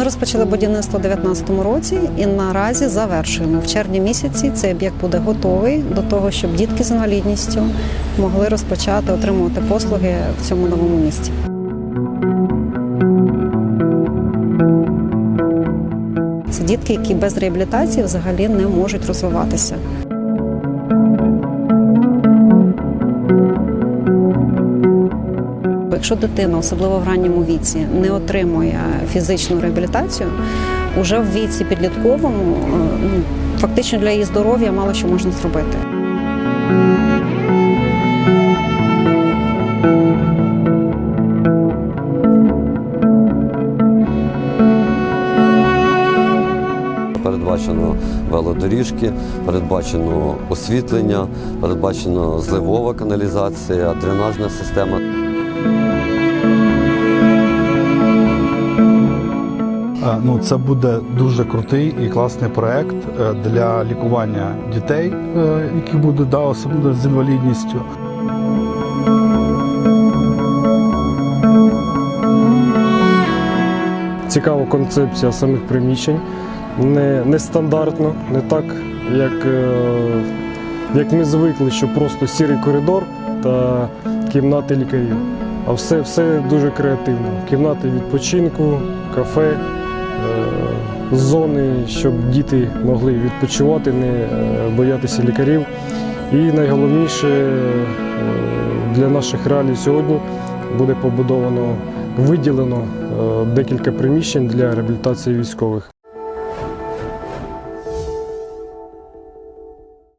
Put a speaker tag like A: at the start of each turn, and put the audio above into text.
A: розпочали будівництво у 2019 році і наразі завершуємо. В червні місяці цей об'єкт буде готовий до того, щоб дітки з інвалідністю могли розпочати отримувати послуги в цьому новому місті. Це дітки, які без реабілітації взагалі не можуть розвиватися. Якщо дитина, особливо в ранньому віці, не отримує фізичну реабілітацію, уже в віці підлітковому е, ну, фактично для її здоров'я мало що можна зробити.
B: Передбачено велодоріжки, передбачено освітлення, передбачено зливова каналізація, дренажна система.
C: Ну, це буде дуже крутий і класний проект е, для лікування дітей, е, які будуть да, особливо з інвалідністю.
D: Цікава концепція самих приміщень. Не, нестандартно, не так, як, е, як ми звикли, що просто сірий коридор та кімнати лікарів. А все, все дуже креативно. Кімнати відпочинку, кафе, зони, щоб діти могли відпочивати, не е, боятися лікарів. І найголовніше е, для наших реалій сьогодні буде побудовано, виділено е, декілька приміщень для реабілітації військових.